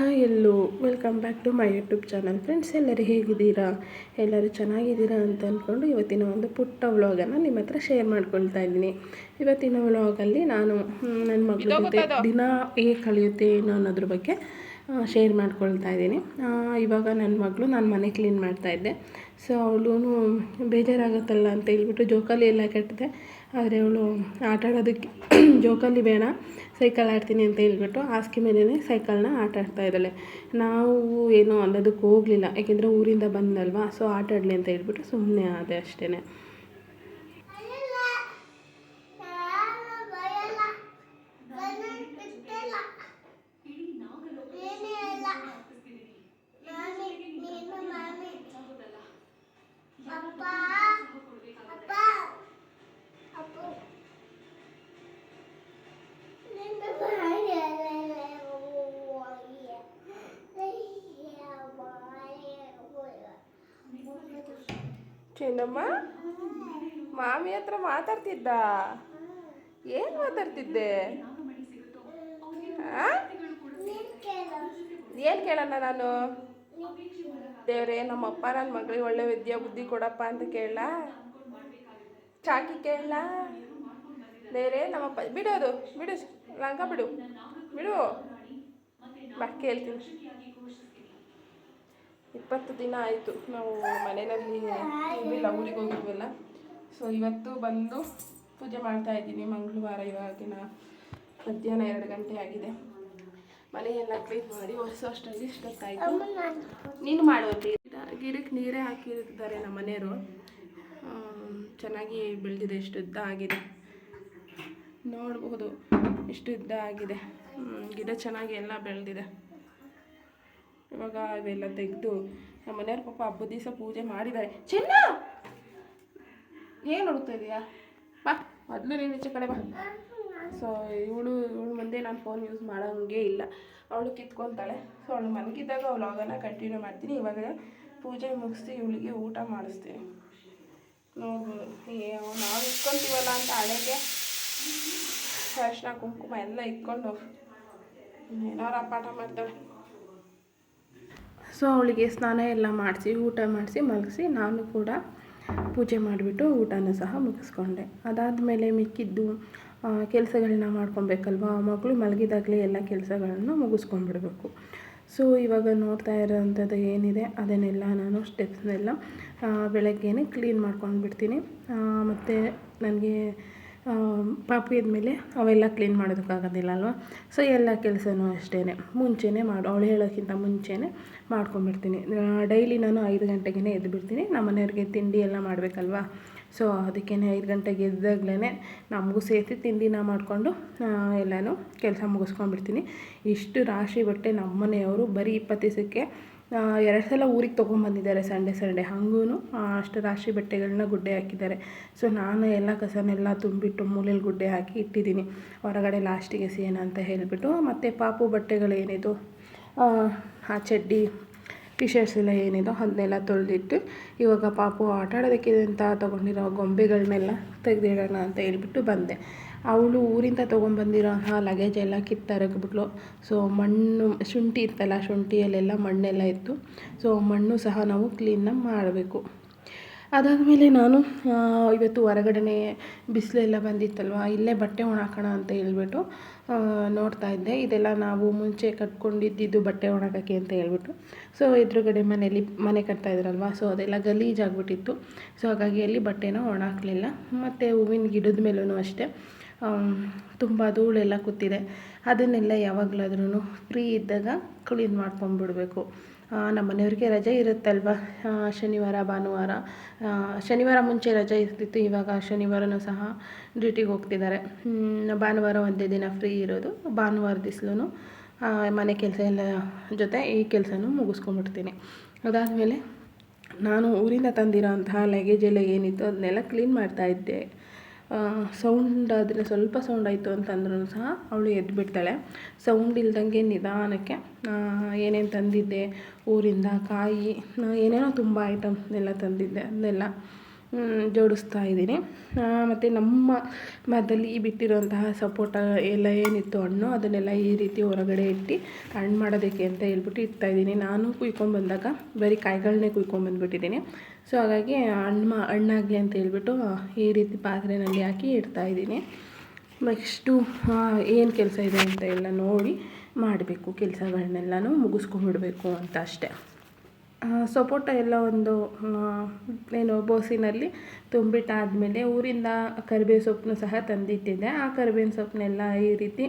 Hi hello. Welcome back to my YouTube channel. Friends ಎಲ್ಲರೂ ಹೇಗಿದ್ದೀರಾ? ಎಲ್ಲರೂ ಚೆನ್ನಾಗಿದ್ದೀರಾ ಅಂತ ಅಂದ್ಕೊಂಡು ಇವತ್ತಿನ ಒಂದು ಪುಟ್ಟ ವ್ಲಾಗನ್ನು ನಿಮ್ಮ ಹತ್ರ ಶೇರ್ ಮಾಡ್ಕೊಳ್ತಾ ಇದ್ದೀನಿ. ಇವತ್ತಿನ ವ್ಲಾಗಲ್ಲಿ ನಾನು ನನ್ನ ಮಗಳ ಜೊತೆ ದಿನ ಹೇಗೆ ಕಳೆಯುತ್ತೆ ಏನೋ ಅನ್ನೋದ್ರ ಬಗ್ಗೆ ಶೇರ್ ಮಾಡ್ಕೊಳ್ತಾ ಇದ್ದೀನಿ. ಇವಾಗ ನನ್ನ ಮಗಳು ನಾನು ಮನೆ ಕ್ಲೀನ್ ಮಾಡ್ತಾ ಇದ್ದೆ. ಸೊ ಅವಳು ಬೇಜಾರಾಗುತ್ತಲ್ಲ ಅಂತ ಹೇಳ್ಬಿಟ್ಟು ಜೋಕಾಲಿ ಎಲ್ಲ ಕಟ್ಟಿದೆ. ಆದರೆ ಅವಳು ಆಟ ಆಡೋದಕ್ಕೆ ಜೋಕಾಲಿ ಬೇಡ, ಸೈಕಲ್ ಆಡ್ತೀನಿ ಅಂತ ಹೇಳ್ಬಿಟ್ಟು ಹಾಸಿಗೆ ಮೇಲೇ ಸೈಕಲ್ನ ಆಟ ಆಡ್ತಾ ಇದ್ದಾಳೆ. ನಾವು ಏನು ಅನ್ನೋದಕ್ಕೆ ಹೋಗಲಿಲ್ಲ. ಯಾಕೆಂದರೆ ಊರಿಂದ ಬಂದಲ್ವಾ, ಸೊ ಆಟ ಆಡಲಿ ಅಂತ ಹೇಳ್ಬಿಟ್ಟು ಸುಮ್ಮನೆ ಆದೆ ಅಷ್ಟೇ ಚೆನ್ನಮ್ಮ ಮಾಮಿ ಹತ್ರ ಮಾತಾಡ್ತಿದ್ದ? ಏನು ಮಾತಾಡ್ತಿದ್ದೆ? ಏನು ಕೇಳೋಣ ನಾನು? ದೇವರೇ ನಮ್ಮ ಅಪ್ಪ ನನ್ನ ಮಗಳಿಗೆ ಒಳ್ಳೆ ವಿದ್ಯಾ, ಬುದ್ಧಿ ಕೊಡಪ್ಪ ಅಂತ ಕೇಳಲ್ಲ ಚಾಕಿ ಕೇಳಲ್ಲ ದೇವ್ರೆ, ನಮ್ಮಪ್ಪ ಬಿಡೋದು ಬಿಡು ಲಂಗ ಬಿಡು ಬಿಡು. ಬಾ, ಕೇಳ್ತೀನಿ. ಇಪ್ಪತ್ತು ದಿನ ಆಯಿತು. ನಾವು ಮನೆಯಲ್ಲಿ ಇರಲಿಲ್ಲ ಊರಿಗೆ ಹೋಗಿದ್ವಲ್ಲ. ಸೊ ಇವತ್ತು ಬಂದು ಪೂಜೆ ಮಾಡ್ತಾ ಇದ್ದೀನಿ. ಮಂಗಳವಾರ ಇವಾಗಿನ ಮಧ್ಯಾಹ್ನ ಎರಡು ಗಂಟೆ ಆಗಿದೆ. ಮನೆಯೆಲ್ಲ ಕ್ಲೀನ್ ಮಾಡಿ ಹೊಸ ಅಷ್ಟರಲ್ಲಿ ಇಷ್ಟೊತ್ತಾಯಿತು. ನೀನು ಮಾಡುವಂತೆ? ಗಿಡಕ್ಕೆ ನೀರೇ ಹಾಕಿರ್ತಾರೆ ನಮ್ಮ ಮನೆಯವರು. ಚೆನ್ನಾಗಿ ಬೆಳೆದಿದೆ. ಎಷ್ಟು ಉದ್ದ ಆಗಿದೆ. ನೋಡ್ಬೋದು. ಎಷ್ಟು ಉದ್ದ ಆಗಿದೆ ಗಿಡ ಚೆನ್ನಾಗಿ ಎಲ್ಲ ಬೆಳೆದಿದೆ. ಇವಾಗ ಇವೆಲ್ಲ ತೆಗೆದು ನಮ್ಮ ಮನೆಯವ್ರ ಪಾಪ ಹಬ್ಬದ ದಿವಸ ಪೂಜೆ ಮಾಡಿದ್ದಾರೆ. ಚೆನ್ನ! ಏನು ಹುಡುಕ್ತಾ ಇದೆಯಾ? ಬಾ, ಮೊದಲು ನೀನು ಈಚೆ ಕಡೆ ಬಾ. ಸೊ ಇವಳು ಇವಳು ಮುಂದೆ ನಾನು ಫೋನ್ ಯೂಸ್ ಮಾಡೋಂಗೆ ಇಲ್ಲ. ಅವಳು ಕಿತ್ಕೊತಾಳೆ. ಸೊ ಅವಳು ಮಲಗಿದ್ದಾಗ ಆಗೋಣ ಕಂಟಿನ್ಯೂ ಮಾಡ್ತೀನಿ. ಇವಾಗ ಪೂಜೆ ಮುಗಿಸಿ ಇವಳಿಗೆ ಊಟ ಮಾಡಿಸ್ತೀನಿ. ನೋಡ್ಬೋದು ನಾವು ಇಟ್ಕೊತೀವಲ್ಲ ಅಂತ ಹಳೆಗೆ ಅರಿಶಿನ, ಕುಂಕುಮ ಎಲ್ಲ ಇಟ್ಕೊಂಡು ಏನಾರು ಅಪಾಠ ಮಾಡ್ತಾಳೆ. ಸೊ ಅವಳಿಗೆ ಸ್ನಾನ ಎಲ್ಲ ಮಾಡಿಸಿ, ಊಟ ಮಾಡಿಸಿ, ಮಲಗಿಸಿ ನಾನು ಕೂಡ ಪೂಜೆ ಮಾಡಿಬಿಟ್ಟು ಊಟನ ಸಹ ಮುಗಿಸ್ಕೊಂಡೆ. ಅದಾದ ಮೇಲೆ ಮಿಕ್ಕಿದ್ದು ಕೆಲಸಗಳನ್ನ ಮಾಡ್ಕೊಬೇಕಲ್ವಾ? ಮಗಳು ಮಲಗಿದಾಗಲೇ ಎಲ್ಲ ಕೆಲಸಗಳನ್ನು ಮುಗಿಸ್ಕೊಂಡ್ಬಿಡ್ಬೇಕು. ಸೊ ಇವಾಗ ನೋಡ್ತಾ ಇರೋವಂಥದ್ದು ಏನಿದೆ, ಅದನ್ನೆಲ್ಲ ನಾನು ಸ್ಟೆಪ್ಸ್ನೆಲ್ಲ ಬೆಳಗ್ಗೆನೇ ಕ್ಲೀನ್ ಮಾಡ್ಕೊಂಡು ಬಿಡ್ತೀನಿ ಮತ್ತು ನನಗೆ ಪಾಪು ಇದ್ಮೇಲೆ ಅವೆಲ್ಲ ಕ್ಲೀನ್ ಮಾಡೋದಕ್ಕಾಗೋದಿಲ್ಲ ಅಲ್ವಾ ಸೊ ಎಲ್ಲ ಕೆಲಸನೂ ಅಷ್ಟೇ ಮುಂಚೆನೇ ಮಾಡಿ, ಅವಳು ಹೇಳೋಕ್ಕಿಂತ ಮುಂಚೆನೇ ಮಾಡ್ಕೊಂಡ್ಬಿಡ್ತೀನಿ. ಡೈಲಿ ನಾನು ಐದು ಗಂಟೆಗೇ ಎದ್ದು ಬಿಡ್ತೀನಿ ನಮ್ಮ ಮನೆಯವ್ರಿಗೆ ತಿಂಡಿ ಎಲ್ಲ ಮಾಡಬೇಕಲ್ವಾ? ಸೊ ಅದಕ್ಕೇ ಐದು ಗಂಟೆಗೆ ಎದ್ದಾಗ್ಲೇ ನಮಗೂ ಸೇರಿಸಿ ತಿಂಡಿನ ಮಾಡಿಕೊಂಡು ಎಲ್ಲನೂ ಕೆಲಸ ಮುಗಿಸ್ಕೊಂಡ್ಬಿಡ್ತೀನಿ. ಇಷ್ಟು ರಾಶಿ ಬಟ್ಟೆ ನಮ್ಮ ಮನೆಯವರು ಬರೀ ಇಪ್ಪತ್ತು ದಿವಸಕ್ಕೆ ಎರಡು ಸಲ ಊರಿಗೆ ತೊಗೊಂಬಂದಿದ್ದಾರೆ ಸಂಡೇ ಸಂಡೇ ಹಾಗೂ ಅಷ್ಟು ರಾಶಿ ಬಟ್ಟೆಗಳನ್ನ ಗುಡ್ಡೆ ಹಾಕಿದ್ದಾರೆ. ಸೊ ನಾನು ಎಲ್ಲ ಕಸನೆಲ್ಲ ತುಂಬಿಟ್ಟು ಮೂಲೆಯಲ್ಲಿ ಗುಡ್ಡೆ ಹಾಕಿ ಇಟ್ಟಿದ್ದೀನಿ. ಹೊರಗಡೆ ಲಾಸ್ಟಿಗೆ ಸೇನ ಅಂತ ಹೇಳಿಬಿಟ್ಟು, ಮತ್ತು ಪಾಪು ಬಟ್ಟೆಗಳೇನಿದು ಆ ಚಡ್ಡಿ ಟಿ ಶರ್ಟ್ಸ್ ಎಲ್ಲ ಏನಿದೋ ಅದನ್ನೆಲ್ಲ ತೊಳೆದಿಟ್ಟು, ಇವಾಗ ಪಾಪು ಆಟ ಆಡೋದಕ್ಕೆ ಅಂತ ತೊಗೊಂಡಿರೋ ಗೊಂಬೆಗಳನ್ನೆಲ್ಲ ತೆಗೆದಿಡೋಣ ಅಂತ ಹೇಳ್ಬಿಟ್ಟು ಬಂದೆ. ಅವಳು ಊರಿಂದ ತೊಗೊಂಬಂದಿರೋ ಆ ಲಗೇಜ್ ಎಲ್ಲ ಕಿತ್ತರಗ್ಬಿಟ್ಲು ಸೊ ಮಣ್ಣು, ಶುಂಠಿ ಇತ್ತಲ್ಲ, ಶುಂಠಿಯಲ್ಲೆಲ್ಲ ಮಣ್ಣೆಲ್ಲ ಇತ್ತು. ಸೊ ಮಣ್ಣು ಸಹ ನಾವು ಕ್ಲೀನ್ನ ಮಾಡಬೇಕು. ಅದಾದಮೇಲೆ ನಾನು ಇವತ್ತು ಹೊರಗಡೆನೇ ಬಿಸಿಲೆಲ್ಲ ಬಂದಿತ್ತಲ್ವ, ಇಲ್ಲೇ ಬಟ್ಟೆ ಒಣಾಕೋಣ ಅಂತ ಹೇಳ್ಬಿಟ್ಟು ನೋಡ್ತಾ ಇದ್ದೆ. ಇದೆಲ್ಲ ನಾವು ಮುಂಚೆ ಕಟ್ಕೊಂಡಿದ್ದಿದ್ದು ಬಟ್ಟೆ ಒಣಗೋಕ್ಕೆ ಅಂತ ಹೇಳ್ಬಿಟ್ಟು. ಸೊ ಎದುರುಗಡೆ ಮನೇಲಿ ಮನೆ ಕಟ್ತಾ ಸೊ ಅದೆಲ್ಲ ಗಲೀಜಾಗ್ಬಿಟ್ಟಿತ್ತು. ಸೊ ಹಾಗಾಗಿ ಅಲ್ಲಿ ಬಟ್ಟೆನ ಒಣಾಕಲಿಲ್ಲ ಮತ್ತು ಹೂವಿನ ಗಿಡದ ಮೇಲೂ ಅಷ್ಟೇ. ತುಂಬ ಧೂಳೆಲ್ಲ ಕೂತಿದೆ. ಅದನ್ನೆಲ್ಲ ಯಾವಾಗಲಾದ್ರೂ ಫ್ರೀ ಇದ್ದಾಗ ಕ್ಲೀನ್ ಮಾಡ್ಕೊಂಡ್ಬಿಡ್ಬೇಕು. ನಮ್ಮ ಮನೆಯವ್ರಿಗೆ ರಜೆ ಇರುತ್ತಲ್ವ? ಶನಿವಾರ, ಭಾನುವಾರ. ಶನಿವಾರ ಮುಂಚೆ ರಜೆ ಇರ್ತಿತ್ತು, ಇವಾಗ ಶನಿವಾರನೂ ಸಹ ಡ್ಯೂಟಿಗೆ ಹೋಗ್ತಿದ್ದಾರೆ. ಭಾನುವಾರ ಒಂದೇ ದಿನ ಫ್ರೀ ಇರೋದು. ಭಾನುವಾರ ದಿವ್ಸಲೂ ಮನೆ ಕೆಲಸ ಎಲ್ಲ ಜೊತೆ ಈ ಕೆಲಸನೂ ಮುಗಿಸ್ಕೊಂಡ್ಬಿಡ್ತೀನಿ. ಅದಾದಮೇಲೆ ನಾನು ಊರಿಂದ ತಂದಿರೋ ಅಂತಹ ಲಗೇಜ್ ಎಲ್ಲ ಏನಿತ್ತು ಅದನ್ನೆಲ್ಲ ಕ್ಲೀನ್ ಮಾಡ್ತಾ ಇದ್ದೆ. ಸೌಂಡ್ ಆದರೆ ಸ್ವಲ್ಪ ಸೌಂಡ್ ಆಯಿತು ಅಂತಂದ್ರೂ ಸಹ ಅವಳು ಎದ್ದು ಬಿಡ್ತಾಳೆ ಸೌಂಡ್ ಇಲ್ದಂಗೆ ನಿಧಾನಕ್ಕೆ ಏನೇನು ತಂದಿದ್ದೆ, ಊರಿಂದ ಕಾಯಿ ಏನೇನೋ ತುಂಬ ಐಟಮ್ಸ್ನೆಲ್ಲ ತಂದಿದ್ದೆ, ಅದನ್ನೆಲ್ಲ ಜೋಡಿಸ್ತಾ ಇದ್ದೀನಿ. ಮತ್ತು ನಮ್ಮ ಮರದಲ್ಲಿ ಬಿಟ್ಟಿರುವಂತಹ ಸಪೋಟ ಎಲ್ಲ ಏನಿತ್ತು ಹಣ್ಣು, ಅದನ್ನೆಲ್ಲ ಈ ರೀತಿ ಹೊರಗಡೆ ಇಟ್ಟು ಹಣ್ಣು ಮಾಡೋದಕ್ಕೆ ಅಂತ ಹೇಳ್ಬಿಟ್ಟು ಇಡ್ತಾಯಿದ್ದೀನಿ ನಾನು ಕುಯ್ಕೊಂಡು ಬಂದಾಗ ಬರೀ ಕಾಯಿಗಳನ್ನೇ ಕುಯ್ಕೊಂಡು ಬಂದುಬಿಟ್ಟಿದ್ದೀನಿ. ಸೊ ಹಾಗಾಗಿ ಹಣ್ಣು ಮಾ ಹಣ್ಣಾಗಲಿ ಅಂತ ಹೇಳ್ಬಿಟ್ಟು ಈ ರೀತಿ ಪಾತ್ರೆನಲ್ಲಿ ಹಾಕಿ ಇಡ್ತಾಯಿದ್ದೀನಿ ನೆಕ್ಸ್ಟು ಏನು ಕೆಲಸ ಇದೆ ಅಂತ ಎಲ್ಲ ನೋಡಿ ಮಾಡಬೇಕು. ಕೆಲಸಗಳನ್ನೆಲ್ಲನೂ ಮುಗಿಸ್ಕೊಂಡ್ಬಿಡ್ಬೇಕು ಅಂತ ಅಷ್ಟೇ. ಸಪೋಟ ಎಲ್ಲ ಒಂದು ಏನು ಬೋಸಿನಲ್ಲಿ ತುಂಬಿಟ್ಟಾದಮೇಲೆ ಊರಿಂದ ಕರಿಬೇವು ಸೊಪ್ಪನ್ನು ಸಹ ತಂದಿಟ್ಟಿದ್ದೆ. ಆ ಕರಿಬೇವಿನ ಸೊಪ್ಪನ್ನೆಲ್ಲ ಈ ರೀತಿ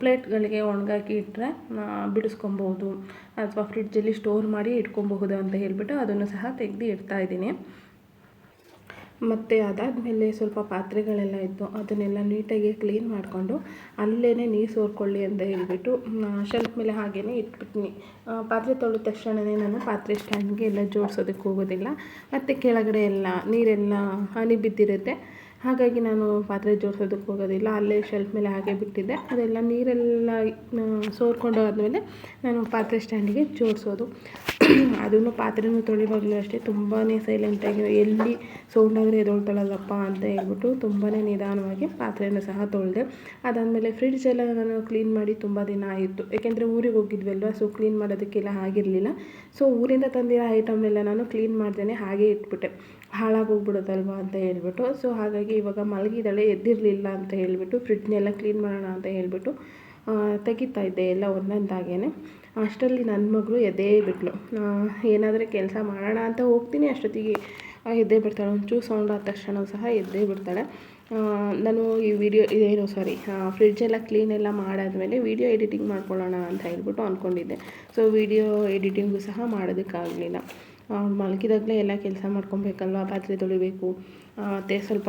ಪ್ಲೇಟ್ಗಳಿಗೆ ಒಣಗಾಕಿ ಇಟ್ಟರೆ ಬಿಡಿಸ್ಕೊಬೋದು ಅಥವಾ ಫ್ರಿಡ್ಜಲ್ಲಿ ಸ್ಟೋರ್ ಮಾಡಿ ಇಟ್ಕೊಬಹುದು ಅಂತ ಹೇಳಿಬಿಟ್ಟು ಅದನ್ನು ಸಹ ತೆಗೆದು ಇಡ್ತಾ ಇದ್ದೀನಿ. ಮತ್ತು ಅದಾದಮೇಲೆ ಸ್ವಲ್ಪ ಪಾತ್ರೆಗಳೆಲ್ಲ ಇತ್ತು ಅದನ್ನೆಲ್ಲ ನೀಟಾಗಿ ಕ್ಲೀನ್ ಮಾಡಿಕೊಂಡು ಅಲ್ಲೇ ನೀರು ಸೋರ್ಕೊಳ್ಳಿ ಅಂತ ಹೇಳಿಬಿಟ್ಟು ಶೆಲ್ಫ್ ಮೇಲೆ ಹಾಗೇ ಇಟ್ಬಿಟ್ಟಿನಿ ಪಾತ್ರೆ ತೊಳೆದ ತಕ್ಷಣವೇ ನಾನು ಪಾತ್ರೆ ಸ್ಟ್ಯಾಂಡ್ಗೆ ಎಲ್ಲ ಜೋಡಿಸೋದಕ್ಕೆ ಹೋಗೋದಿಲ್ಲ. ಮತ್ತು ಕೆಳಗಡೆ ಎಲ್ಲ ನೀರೆಲ್ಲ ಹನಿ ಬಿದ್ದಿರುತ್ತೆ. ಹಾಗಾಗಿ ನಾನು ಪಾತ್ರೆ ಜೋಡಿಸೋದಕ್ಕೆ ಹೋಗೋದಿಲ್ಲ, ಅಲ್ಲೇ ಶೆಲ್ಫ್ ಮೇಲೆ ಹಾಗೆ ಬಿಟ್ಟಿದ್ದೆ. ಅದೆಲ್ಲ ನೀರೆಲ್ಲ ಸೋರ್ಕೊಂಡು ಆದಮೇಲೆ ನಾನು ಪಾತ್ರೆ ಸ್ಟ್ಯಾಂಡಿಗೆ ಜೋಡಿಸೋದು. ಅದನ್ನು ಪಾತ್ರೆನೂ ತೊಳಿವಾಗಲೂ ಅಷ್ಟೇ ತುಂಬಾ ಸೈಲೆಂಟಾಗಿ ಎಲ್ಲಿ ಸೌಂಡ್ ಆದರೆ ಎದೊಳ್ತಾಳಲ್ಲಪ್ಪ ಅಂತ ಹೇಳ್ಬಿಟ್ಟು ತುಂಬಾ ನಿಧಾನವಾಗಿ ಪಾತ್ರೆಯನ್ನು ಸಹ ತೊಳೆದೆ. ಅದಾದಮೇಲೆ ಫ್ರಿಡ್ಜ್ ಎಲ್ಲ ನಾನು ಕ್ಲೀನ್ ಮಾಡಿ ತುಂಬ ದಿನ ಆಯಿತು. ಏಕೆಂದರೆ ಊರಿಗೆ ಹೋಗಿದ್ವಲ್ವ ಸೊ ಕ್ಲೀನ್ ಮಾಡೋದಕ್ಕೆಲ್ಲ ಆಗಿರಲಿಲ್ಲ. ಸೊ ಊರಿಂದ ತಂದಿರೋ ಎಲ್ಲ ನಾನು ಕ್ಲೀನ್ ಮಾಡ್ದೇ ಹಾಗೆ ಇಟ್ಬಿಟ್ಟೆ. ಹಾಳಾಗೋಗ್ಬಿಡುತ್ತಲ್ವ ಅಂತ ಹೇಳಿಬಿಟ್ಟು. ಸೊ ಹಾಗಾಗಿ ಇವಾಗ ಮಲಗಿದ್ದಾಳೆ, ಎದ್ದಿರಲಿಲ್ಲ ಅಂತ ಹೇಳಿಬಿಟ್ಟು ಫ್ರಿಡ್ಜ್ನೆಲ್ಲ ಕ್ಲೀನ್ ಮಾಡೋಣ ಅಂತ ಹೇಳ್ಬಿಟ್ಟು ತೆಗಿತಾ ಇದ್ದೆ ಎಲ್ಲ ಒಂದೊಂದಾಗೇ ಅಷ್ಟರಲ್ಲಿ ನನ್ನ ಮಗಳು ಎದ್ದೇ ಬಿಟ್ಲು. ಏನಾದರೂ ಕೆಲಸ ಮಾಡೋಣ ಅಂತ ಹೋಗ್ತೀನಿ ಅಷ್ಟೊತ್ತಿಗೆ. ಎದ್ದೇ ಬಿಡ್ತಾಳೆ. ಒಂಚೂರು ಸೌಂಡ್ ಆದ ತಕ್ಷಣ ಸಹ ಎದ್ದೇ ಬಿಡ್ತಾಳೆ. ನಾನು ಈ ವಿಡಿಯೋ ಇದೇನು ಸಾರಿ ಫ್ರಿಡ್ಜ್ ಎಲ್ಲ ಕ್ಲೀನ್ ಎಲ್ಲ ಮಾಡಾದಮೇಲೆ ವಿಡಿಯೋ ಎಡಿಟಿಂಗ್ ಮಾಡ್ಕೊಳ್ಳೋಣ ಅಂತ ಹೇಳ್ಬಿಟ್ಟು ಅಂದ್ಕೊಂಡಿದ್ದೆ. ಸೊ ವಿಡಿಯೋ ಎಡಿಟಿಂಗು ಸಹ ಮಾಡೋದಕ್ಕಾಗಲಿಲ್ಲ. ಮಲಗಿದಾಗಲೇ ಎಲ್ಲ ಕೆಲಸ ಮಾಡ್ಕೊಬೇಕಲ್ವ? ಪಾತ್ರೆ ತೊಳಿಬೇಕು. ಮತ್ತು ಸ್ವಲ್ಪ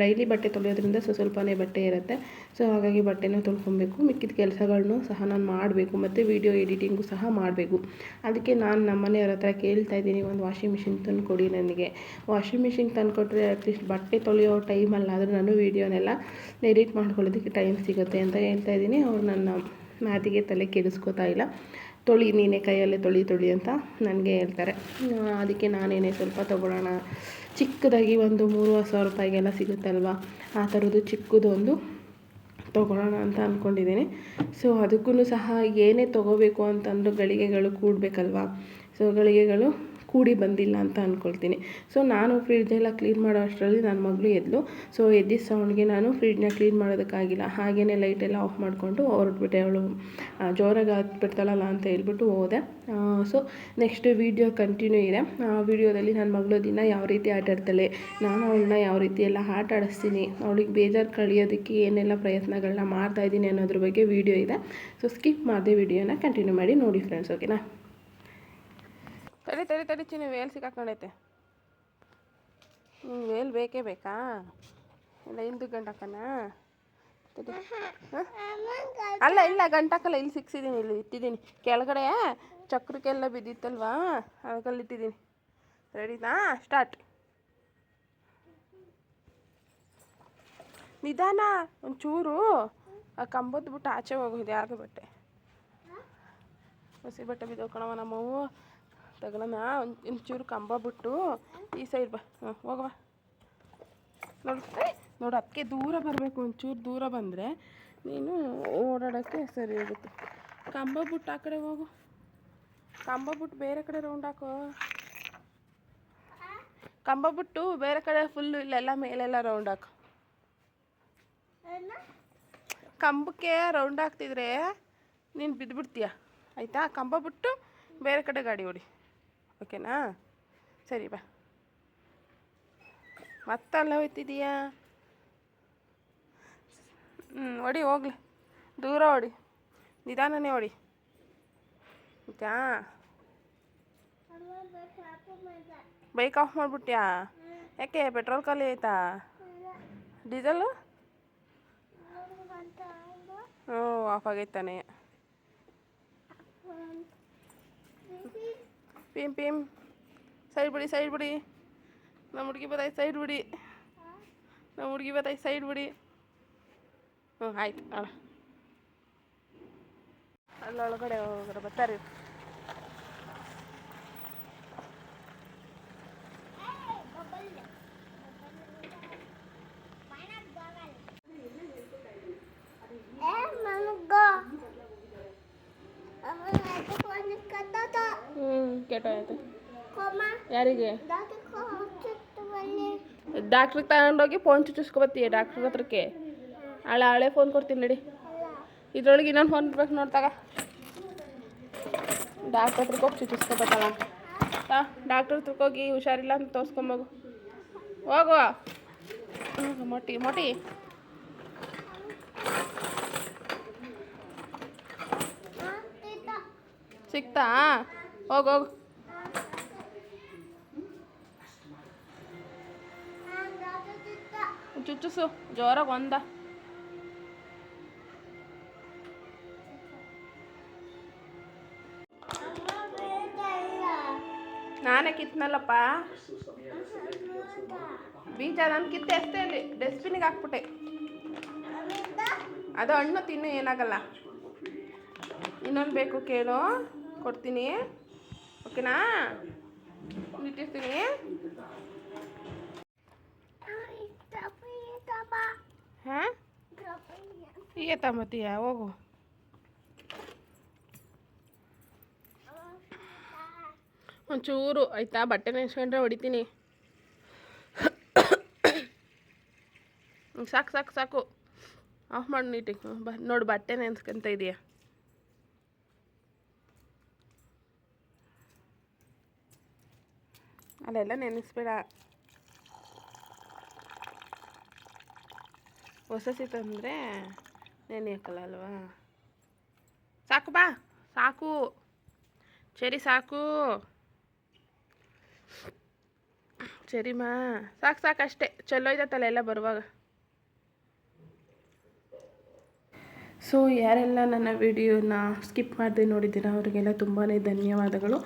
ಡೈಲಿ ಬಟ್ಟೆ ತೊಳೆಯೋದ್ರಿಂದ ಸೊ ಸ್ವಲ್ಪನೇ ಬಟ್ಟೆ ಇರುತ್ತೆ. ಸೊ, ಹಾಗಾಗಿ ಬಟ್ಟೆನೂ ತೊಳ್ಕೊಬೇಕು. ಮಿಕ್ಕಿದ ಕೆಲಸಗಳ್ನೂ ಸಹ ನಾನು ಮಾಡಬೇಕು. ಮತ್ತು ವೀಡಿಯೋ ಎಡಿಟಿಂಗು ಸಹ ಮಾಡಬೇಕು. ಅದಕ್ಕೆ ನಾನು ನಮ್ಮ ಮನೆಯವ್ರ ಹತ್ರ ಕೇಳ್ತಾ ಇದ್ದೀನಿ, ಒಂದು ವಾಷಿಂಗ್ ಮಿಷಿನ್ ತಂದು ಕೊಡಿ ನನಗೆ. ವಾಷಿಂಗ್ ಮಿಷಿನ್ ತಂದುಕೊಟ್ರೆ ಅಟ್ಲೀಸ್ಟ್ ಬಟ್ಟೆ ತೊಳೆಯೋ ಟೈಮಲ್ಲಾದರೂ ನಾನು ವೀಡಿಯೋನೆಲ್ಲ ಎಡಿಟ್ ಮಾಡ್ಕೊಳ್ಳೋದಕ್ಕೆ ಟೈಮ್ ಸಿಗುತ್ತೆ ಅಂತ ಹೇಳ್ತಾ ಇದ್ದೀನಿ. ಅವ್ರು ನನ್ನ ಮಾತಿಗೆ ತಲೆ ಕೆಡಿಸ್ಕೊತಾ ಇಲ್ಲ. ತೊಳಿ, ನೀನೇ ಕೈಯಲ್ಲೇ ತೊಳಿ ತೊಳಿ ಅಂತ ನನಗೆ ಹೇಳ್ತಾರೆ. ಅದಕ್ಕೆ ನಾನೇನೆ ಸ್ವಲ್ಪ ತೊಗೊಳ್ಳೋಣ. ಚಿಕ್ಕದಾಗಿ ಒಂದು ಮೂರುವರೆ ಸಾವಿರ ರೂಪಾಯಿಗೆಲ್ಲ ಸಿಗುತ್ತಲ್ವ? ಆ ಥರದ್ದು ಚಿಕ್ಕದೊಂದು ತೊಗೊಳ್ಳೋಣ ಅಂತ ಅಂದ್ಕೊಂಡಿದ್ದೀನಿ ಸೊ ಅದಕ್ಕೂ ಸಹ ಏನೇ ತೊಗೋಬೇಕು ಅಂತಂದ್ರೂ ಗಳಿಗೆಗಳು ಕೂಡಬೇಕಲ್ವ? ಸೊ ಗಳಿಗೆಗಳು ಕೂಡಿ ಬಂದಿಲ್ಲ ಅಂತ ಅಂದ್ಕೊಳ್ತೀನಿ ಸೊ ನಾನು ಫ್ರಿಡ್ಜೆಲ್ಲ ಕ್ಲೀನ್ ಮಾಡೋ ಅಷ್ಟರಲ್ಲಿ ನನ್ನ ಮಗಳು ಎದ್ಲು. ಸೊ ಎದ್ದಿದ್ದ ಸೌಂಡ್ಗೆ ನಾನು ಫ್ರಿಡ್ಜ್ನ ಕ್ಲೀನ್ ಮಾಡೋದಕ್ಕಾಗಿಲ್ಲ. ಹಾಗೆಯೇ ಲೈಟೆಲ್ಲ ಆಫ್ ಮಾಡಿಕೊಂಡು ಹೊರಟ್ಬಿಟ್ಟೆ ಅವಳು. ಜೋರಾಗಿ ಹತ್ಬಿಡ್ತಾಳಲ್ಲ ಅಂತ ಹೇಳ್ಬಿಟ್ಟು ಹೋದೆ. ಸೊ ನೆಕ್ಸ್ಟ್ ವೀಡಿಯೋ ಕಂಟಿನ್ಯೂ ಇದೆ. ಆ ವಿಡಿಯೋದಲ್ಲಿ ನನ್ನ ಮಗಳು ದಿನ ಯಾವ ರೀತಿ ಆಟ ಆಡ್ತಾಳೆ, ನಾನು ಅವಳನ್ನ ಯಾವ ರೀತಿ ಎಲ್ಲ ಆಟ ಆಡಿಸ್ತೀನಿ, ಅವಳಿಗೆ ಬೇಜಾರು ಕಳಿಯೋದಕ್ಕೆ ಏನೆಲ್ಲ ಪ್ರಯತ್ನಗಳನ್ನ ಮಾಡ್ತಾಯಿದ್ದೀನಿ ಅನ್ನೋದ್ರ ಬಗ್ಗೆ ವಿಡಿಯೋ ಇದೆ. ಸೊ ಸ್ಕಿಪ್ ಮಾಡಿದೆ ವಿಡಿಯೋನ ಕಂಟಿನ್ಯೂ ಮಾಡಿ ನೋಡಿ ಫ್ರೆಂಡ್ಸ್ ಓಕೆನಾ ತಡಿ ತಡಿ ತಡಿ ಚಿನ್ನ, ವೇಲ್ ಸಿಕ್ಕಾಕೊಂಡೈತೆ ಹ್ಞೂ ವೇಲ್ ಬೇಕೇ ಬೇಕಾ? ಇಲ್ಲ ಹಿಂದಕ್ಕೆ ಗಂಟಾಕನ? ತಡಿ? ಅಲ್ಲ, ಇಲ್ಲ, ಗಂಟಾಕಲ್ಲ, ಇಲ್ಲಿ ಸಿಕ್ಸಿದ್ದೀನಿ ಇಲ್ಲಿ ಇಟ್ಟಿದ್ದೀನಿ ಕೆಳಗಡೆ ಚಕ್ರಕ್ಕೆಲ್ಲ ಬಿದ್ದಿತ್ತಲ್ವಾ? ಅದಕ್ಕಲ್ಲಿ ಇಟ್ಟಿದ್ದೀನಿ ರೆಡಿನಾ? ಸ್ಟಾರ್ಟ್. ನಿಧಾನ, ಒಂಚೂರು. ಆ ಕಂಬದ ಬಿಟ್ಟು ಆಚೆ ಹೋಗೋದು ಯಾರ್ದು ಬಟ್ಟೆ? ಹಸಿ ಬಟ್ಟೆ ಬಿದ್ದೋಕಣವ ನಮ್ಮವು ತಗೊಳಣ ಒಂದು ಒಂಚೂರು ಕಂಬ ಬಿಟ್ಟು ಈ ಸೈಡ್ ಬಾ. ಹಾಂ ಹೋಗವ ನೋಡು. ನೋಡು ಅದಕ್ಕೆ ದೂರ ಬರಬೇಕು. ಒಂಚೂರು ದೂರ ಬಂದರೆ ನೀನು ಓಡಾಡೋಕ್ಕೆ ಸರಿ ಹೋಗುತ್ತೆ. ಕಂಬ ಬಿಟ್ಟು ಆ ಕಡೆ ಹೋಗು. ಕಂಬ ಬಿಟ್ಟು ಬೇರೆ ಕಡೆ ರೌಂಡ್ ಹಾಕೋ. ಕಂಬ ಬಿಟ್ಟು ಬೇರೆ ಕಡೆ ಫುಲ್ಲು ಇಲ್ಲೆಲ್ಲ ಮೇಲೆಲ್ಲ ರೌಂಡ್ ಹಾಕು. ಕಂಬಕ್ಕೆ ರೌಂಡ್ ಹಾಕ್ತಿದ್ರೆ ನೀನು ಬಿದ್ದುಬಿಡ್ತೀಯ ಆಯಿತಾ? ಕಂಬ ಬಿಟ್ಟು ಬೇರೆ ಕಡೆ ಗಾಡಿ ಹೊಡಿ ಓಕೆನಾ? ಸರಿ, ಬಾ. ಮತ್ತಲ್ಲ ಹೋಯ್ತಿದೀಯಾ? ಹ್ಞೂ ಹೊಡಿ ಹೋಗ್ಲಿ. ದೂರ ಹೊಡಿ ನಿಧಾನನೇ ಹೊಡಿ ಆಯ್ತಾ ಬೈಕ್ ಆಫ್ ಮಾಡಿಬಿಟ್ಯಾ? ಯಾಕೆ, ಪೆಟ್ರೋಲ್ ಖಾಲಿ ಆಯ್ತಾ? ಡೀಸೆಲು ಹ್ಞೂ ಆಫ್ ಆಗೈತಾನೆ ಪಿಮ್ ಪಿಮ್ ಸೈಡ್ ಬಿಡಿ ಸೈಡ್ ಬಿಡಿ ನಮ್ಮ ಹುಡುಗಿ ಬತ್ತಾಯ್ತು ಸೈಡ್ ಬಿಡಿ ನಮ್ಮ ಹುಡುಗಿ ಬತ್ತಾಯ್ತು ಸೈಡ್ ಬಿಡಿ ಹ್ಞೂ ಆಯ್ತು, ಅಲ್ಲ. ಅಲ್ಲೊಳಗಡೆ ಹೋಗ್ರೆ ಬರ್ತಾರೆ. ಕೆಟ್ಟೋಯ್ತು ಯಾರಿಗೆ? ಡಾಕ್ಟ್ರಿಗೆ ತಗೊಂಡೋಗಿ ಫೋನ್ ಚುಚ್ಚಿಸ್ಕೊಬತ್ತೀಯ ಡಾಕ್ಟ್ರ್ ಹತ್ರಕ್ಕೆ? ಹಳೆ ಹಳೆ ಫೋನ್ ಕೊಡ್ತೀನಿ ನಡಿ. ಇದ್ರೊಳಗೆ ಇನ್ನೊಂದು ಫೋನ್ ಇರ್ಬೇಕು ನೋಡ್ತಾಗ ಡಾಕ್ಟ್ರ್ ಹತ್ರಕ್ಕೆ ಹೋಗಿ ಚುಚ್ಚಿಸ್ಕೊಬತ್ತಲ್ಲ ತಾ ಡಾಕ್ಟ್ರ್ ಹತ್ರಕ್ಕೆ ಹೋಗಿ ಹುಷಾರಿಲ್ಲ ಅಂತ ತೋರಿಸ್ಕೊಂಬೋಗು ಹೋಗುವ. ಮೊಟ್ಟಿ ಮೊಟ್ಟಿ. ಮೊಟಿ ಸಿಕ್ತಾ? ಹೋಗು. ಹೋಗು ಜೋರಾಗಿ ಒಂದ. ನಾನೇ ಕಿತ್ನಲ್ಲಪ್ಪ. ಬೀಜ ನಾನು ಕಿತ್ತೆ ಅಷ್ಟೇ ಅಲ್ಲಿ ಡಸ್ಟ್ಬಿನಿಗೆ ಹಾಕ್ಬಿಟ್ಟೆ. ಅದು ಹಣ್ಣು ತಿನ್ನು, ಏನಾಗಲ್ಲ. ಇನ್ನೊಂದು ಬೇಕು ಕೇಳು, ಕೊಡ್ತೀನಿ. ಓಕೆನಾ? ಇಟ್ಟಿರ್ತೀನಿ ಹಾಂ? ಈಗ ತಮ್ಮತ್ತೀಯ ಹೋಗು. ಒಂಚೂರು, ಆಯ್ತಾ? ಬಟ್ಟೆ ನೆನೆಸ್ಕೊಂಡ್ರೆ ಹೊಡಿತೀನಿ. ಸಾಕು ಸಾಕು ಸಾಕು. ಆಫ್ ಮಾಡಿ ನೀಟಿಗೆ ಬ, ನೋಡು ಬಟ್ಟೆ ನೆನೆಸ್ಕೊಂತ ಇದೆಯಾ? ಅಲ್ಲೆಲ್ಲ ನೆನೆಸ್ಬೇಡ. ಹೊಸಸಿ ತಂದರೆ ನೆನೆಯಕ್ಕಲ್ಲ ಅಲ್ವಾ ಸಾಕು ಬಾ, ಸಾಕು. ಸರಿ ಸಾಕು. ಸರಿಮಾ ಸಾಕು ಸಾಕು ಅಷ್ಟೇ. ಚಲೋ ತಲೆ ಎಲ್ಲ ಬರುವಾಗ. ಸೊ ಯಾರೆಲ್ಲ ನನ್ನ ವಿಡಿಯೋನ ಸ್ಕಿಪ್ ಮಾಡದೆ ನೋಡಿದ್ದೀರ, ಅವರಿಗೆಲ್ಲ ತುಂಬಾ ಧನ್ಯವಾದಗಳು.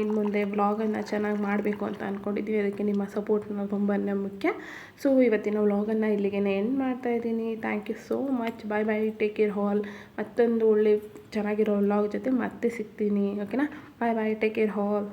ಇನ್ನು ಮುಂದೆ ವ್ಲಾಗನ್ನು ಚೆನ್ನಾಗಿ ಮಾಡಬೇಕು ಅಂತ ಅಂದ್ಕೊಂಡಿದ್ದೀವಿ ಅದಕ್ಕೆ ನಿಮ್ಮ ಸಪೋರ್ಟ್ ತುಂಬಾ ಮುಖ್ಯ. ಸೊ ಇವತ್ತಿನ ವ್ಲಾಗನ್ನು ಇಲ್ಲಿಗೆ ಎಂಡ್ ಮಾಡ್ತಾ ಇದ್ದೀನಿ. Thank you so much bye bye take care ಹಾಲ್ ಮತ್ತೊಂದು ಒಳ್ಳೆ ಚೆನ್ನಾಗಿರೋ ವ್ಲಾಗ್ ಜೊತೆ ಮತ್ತೆ ಸಿಗ್ತೀನಿ. ಓಕೆನಾ ಬಾಯ್ ಬಾಯ್ ಟೇಕ್ ಕೇರ್ ಹಾಲ್